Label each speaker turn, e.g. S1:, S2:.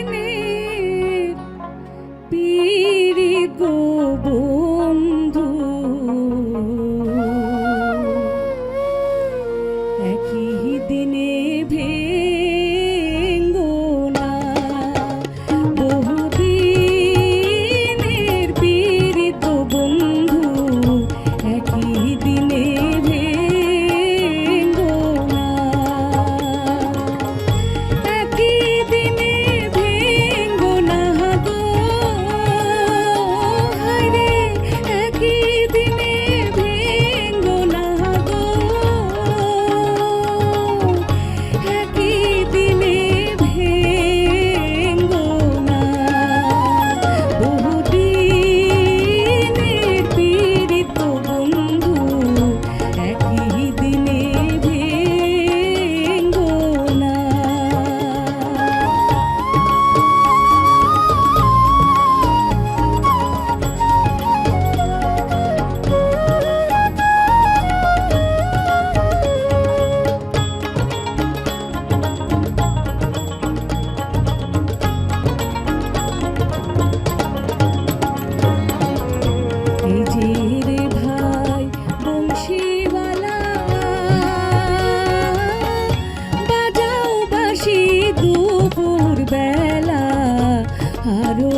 S1: বহুদিনের পিড়ি গো ആരോ